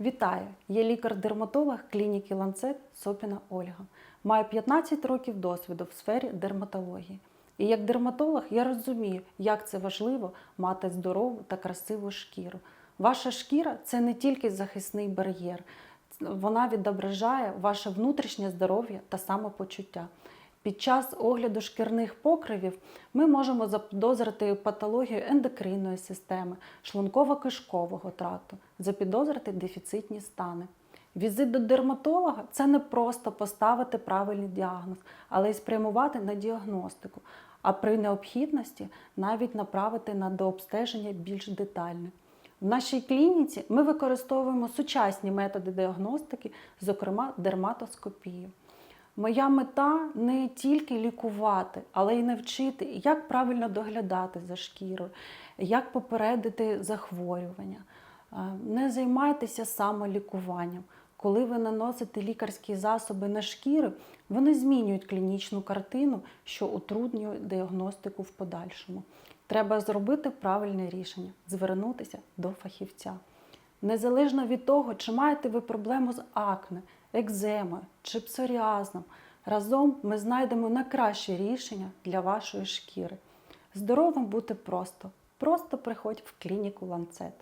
Вітаю! Я лікар-дерматолог клініки Ланцет Сопіна Ольга. Маю 15 років досвіду в сфері дерматології. І як дерматолог я розумію, як це важливо мати здорову та красиву шкіру. Ваша шкіра це не тільки захисний бар'єр, вона відображає ваше внутрішнє здоров'я та самопочуття. Під час огляду шкірних покривів ми можемо запідозрити патологію ендокринної системи, шлунково-кишкового тракту, запідозрити дефіцитні стани. Візит до дерматолога це не просто поставити правильний діагноз, але й спрямувати на діагностику, а при необхідності навіть направити на дообстеження більш детальне. В нашій клініці ми використовуємо сучасні методи діагностики, зокрема дерматоскопію. Моя мета не тільки лікувати, але й навчити, як правильно доглядати за шкірою, як попередити захворювання. Е, Не займайтеся самолікуванням. Коли ви наносите лікарські засоби на шкіру, вони змінюють клінічну картину, що утруднює діагностику в подальшому. Треба зробити правильне рішення, звернутися до фахівця. Незалежно від того, чи маєте ви проблему з акне, екземою чи псоріазом, разом ми знайдемо найкраще рішення для вашої шкіри. Здоровим бути просто. Просто приходь в клініку ланцет.